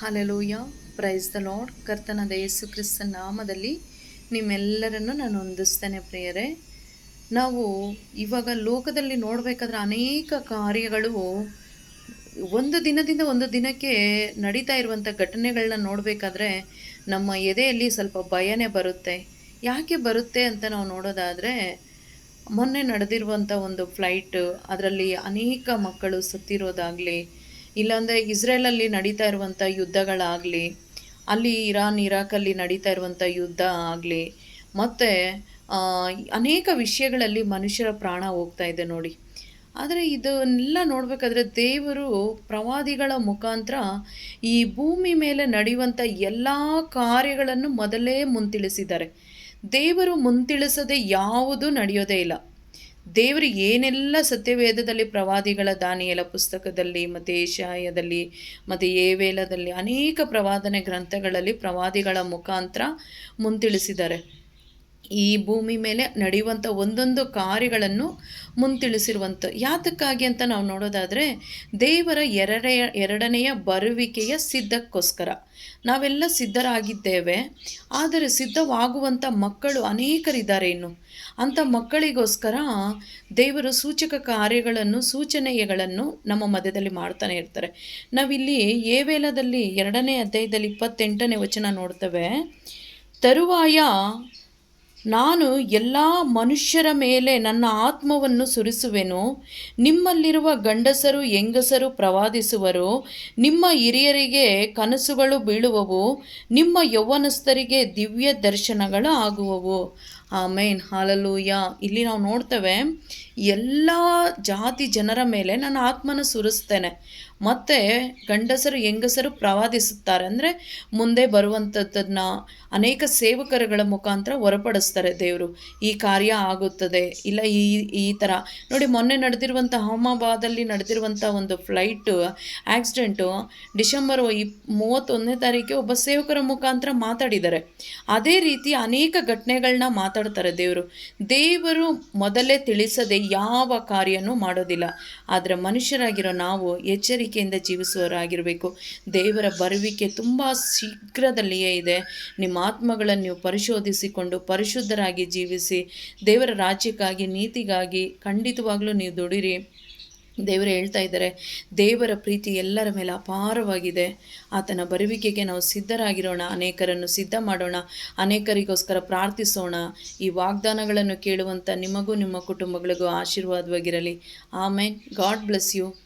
Hallelujah. Praise the lord ಕರ್ತನಾದ ಯೇಸು ಕ್ರಿಸ್ತ ನಾಮದಲ್ಲಿ ನಿಮ್ಮೆಲ್ಲರನ್ನು ನಾನು ಹೊಂದಿಸ್ತೇನೆ ಪ್ರಿಯರೇ. ನಾವು ಇವಾಗ ಲೋಕದಲ್ಲಿ ನೋಡಬೇಕಾದ್ರೆ ಅನೇಕ ಕಾರ್ಯಗಳು ಒಂದು ದಿನದಿಂದ ಒಂದು ದಿನಕ್ಕೆ ನಡೀತಾ ಇರುವಂಥ ಘಟನೆಗಳನ್ನ ನೋಡಬೇಕಾದ್ರೆ ನಮ್ಮ ಎದೆಯಲ್ಲಿ ಸ್ವಲ್ಪ ಭಯನೇ ಬರುತ್ತೆ. ಯಾಕೆ ಬರುತ್ತೆ ಅಂತ ನಾವು ನೋಡೋದಾದರೆ ಮೊನ್ನೆ ನಡೆದಿರುವಂಥ ಒಂದು ಫ್ಲೈಟ್, ಅದರಲ್ಲಿ ಅನೇಕ ಮಕ್ಕಳು ಸತ್ತಿರೋದಾಗಲಿ ಇಲ್ಲಾಂದರೆ ಇಸ್ರೇಲಲ್ಲಿ ನಡೀತಾ ಇರುವಂಥ ಯುದ್ಧಗಳಾಗಲಿ, ಅಲ್ಲಿ ಇರಾನ್, ಇರಾಕಲ್ಲಿ ನಡೀತಾ ಇರುವಂಥ ಯುದ್ಧ ಆಗಲಿ, ಮತ್ತು ಅನೇಕ ವಿಷಯಗಳಲ್ಲಿ ಮನುಷ್ಯರ ಪ್ರಾಣ ಹೋಗ್ತಾ ಇದೆ ನೋಡಿ. ಆದರೆ ಇದನ್ನೆಲ್ಲ ನೋಡಬೇಕಾದ್ರೆ ದೇವರು ಪ್ರವಾದಿಗಳ ಮುಖಾಂತರ ಈ ಭೂಮಿ ಮೇಲೆ ನಡೆಯುವಂಥ ಎಲ್ಲ ಕಾರ್ಯಗಳನ್ನು ಮೊದಲೇ ಮುಂತಿಳಿಸಿದ್ದಾರೆ. ದೇವರು ಮುಂತಿಳಿಸದೆ ಯಾವುದೂ ನಡೆಯೋದೇ ಇಲ್ಲ. ದೇವರು ಏನೆಲ್ಲ ಸತ್ಯವೇದದಲ್ಲಿ ಪ್ರವಾದಿಗಳ ದಾನಿಯಲ ಪುಸ್ತಕದಲ್ಲಿ, ಮತ್ತು ಏಷಾಯದಲ್ಲಿ ಮತ್ತು ಏವೇಲದಲ್ಲಿ ಅನೇಕ ಪ್ರವಾದನೆ ಗ್ರಂಥಗಳಲ್ಲಿ ಪ್ರವಾದಿಗಳ ಮುಖಾಂತರ ಮುಂತಿಳಿಸಿದ್ದಾರೆ. ಈ ಭೂಮಿ ಮೇಲೆ ನಡೆಯುವಂಥ ಒಂದೊಂದು ಕಾರ್ಯಗಳನ್ನು ಮುಂತಿಳಿಸಿರುವಂಥ ಯಾತಕ್ಕಾಗಿ ಅಂತ ನಾವು ನೋಡೋದಾದರೆ, ದೇವರ ಎರಡೆಯ ಎರಡನೆಯ ಬರುವಿಕೆಯ ಸಿದ್ಧಕ್ಕೋಸ್ಕರ. ನಾವೆಲ್ಲ ಸಿದ್ಧರಾಗಿದ್ದೇವೆ, ಆದರೆ ಸಿದ್ಧವಾಗುವಂಥ ಮಕ್ಕಳು ಅನೇಕರಿದ್ದಾರೆ ಇನ್ನು. ಅಂಥ ಮಕ್ಕಳಿಗೋಸ್ಕರ ದೇವರು ಸೂಚಕ ಕಾರ್ಯಗಳನ್ನು ಸೂಚನೆಗಳನ್ನು ನಮ್ಮ ಮಧ್ಯದಲ್ಲಿ ಮಾಡ್ತಾನೆ ಇರ್ತಾರೆ. ನಾವಿಲ್ಲಿ ಏವೇಲದಲ್ಲಿ ಎರಡನೇ ಅಧ್ಯಾಯದಲ್ಲಿ ಇಪ್ಪತ್ತೆಂಟನೇ ವಚನ ನೋಡ್ತೇವೆ. ತರುವಾಯ ನಾನು ಎಲ್ಲ ಮನುಷ್ಯರ ಮೇಲೆ ನನ್ನ ಆತ್ಮವನ್ನು ಸುರಿಸುವೆನು. ನಿಮ್ಮಲ್ಲಿರುವ ಗಂಡಸರು, ಹೆಂಗಸರು ಪ್ರವಾದಿಸುವರು. ನಿಮ್ಮ ಹಿರಿಯರಿಗೆ ಕನಸುಗಳು ಬೀಳುವವು. ನಿಮ್ಮ ಯೌವನಸ್ಥರಿಗೆ ದಿವ್ಯ ದರ್ಶನಗಳು ಆಗುವವು ಆಮೇನ್, ಹಾಲಲೂಯ. ಇಲ್ಲಿ ನಾವು ನೋಡ್ತೇವೆ, ಎಲ್ಲ ಜಾತಿ ಜನರ ಮೇಲೆ ನಾನು ಆತ್ಮನ ಸುರಿಸ್ತೇನೆ. ಮತ್ತು ಗಂಡಸರು, ಹೆಂಗಸರು ಪ್ರವಾದಿಸುತ್ತಾರೆ. ಅಂದರೆ ಮುಂದೆ ಬರುವಂಥದ್ದನ್ನು ಅನೇಕ ಸೇವಕರುಗಳ ಮುಖಾಂತರ ಹೊರಪಡಿಸ್ತಾರೆ ದೇವರು. ಈ ಕಾರ್ಯ ಆಗುತ್ತದೆ. ಇಲ್ಲ, ಈ ಈ ಥರ ನೋಡಿ, ಮೊನ್ನೆ ನಡೆದಿರುವಂಥ ಅಹಮಾಬಾದಲ್ಲಿ ನಡೆದಿರುವಂಥ ಒಂದು ಫ್ಲೈಟು ಆಕ್ಸಿಡೆಂಟು ಡಿಸೆಂಬರ್ ಇಪ್ ಮೂವತ್ತೊಂದನೇ ತಾರೀಕಿಗೆ ಒಬ್ಬ ಸೇವಕರ ಮುಖಾಂತರ ಮಾತಾಡಿದ್ದಾರೆ. ಅದೇ ರೀತಿ ಅನೇಕ ಘಟನೆಗಳನ್ನ ಮಾತಾಡ್ತಾರೆ ದೇವರು. ದೇವರು ಮೊದಲೇ ತಿಳಿಸದೆ ಯಾವ ಕಾರ್ಯನೂ ಮಾಡೋದಿಲ್ಲ. ಆದರೆ ಮನುಷ್ಯರಾಗಿರೋ ನಾವು ಎಚ್ಚರಿಕೆಯಿಂದ ಜೀವಿಸುವರಾಗಿರಬೇಕು ದೇವರ ಬರುವಿಕೆ ತುಂಬ ಶೀಘ್ರದಲ್ಲಿಯೇ ಇದೆ. ನಿಮ್ಮ ಆತ್ಮಗಳನ್ನು ನೀವು ಪರಿಶೋಧಿಸಿಕೊಂಡು ಪರಿಶುದ್ಧರಾಗಿ ಜೀವಿಸಿ ದೇವರ ರಾಜ್ಯಕ್ಕಾಗಿ, ನೀತಿಗಾಗಿ ಖಂಡಿತವಾಗಲೂ ನೀವು ದುಡಿರಿ. ದೇವರು ಹೇಳ್ತಾ ಇದ್ದಾರೆ, ದೇವರ ಪ್ರೀತಿ ಎಲ್ಲರ ಮೇಲೆ ಅಪಾರವಾಗಿದೆ. ಆತನ ಬರುವಿಕೆಗೆ ನಾವು ಸಿದ್ಧರಾಗಿರೋಣ, ಅನೇಕರನ್ನು ಸಿದ್ಧ ಮಾಡೋಣ, ಅನೇಕರಿಗೋಸ್ಕರ ಪ್ರಾರ್ಥಿಸೋಣ. ಈ ವಾಗ್ದಾನಗಳನ್ನು ಕೇಳುವಂಥ ನಿಮಗೂ ನಿಮ್ಮ ಕುಟುಂಬಗಳಿಗೂ ಆಶೀರ್ವಾದವಾಗಿರಲಿ. ಆಮೇನ್. God bless you.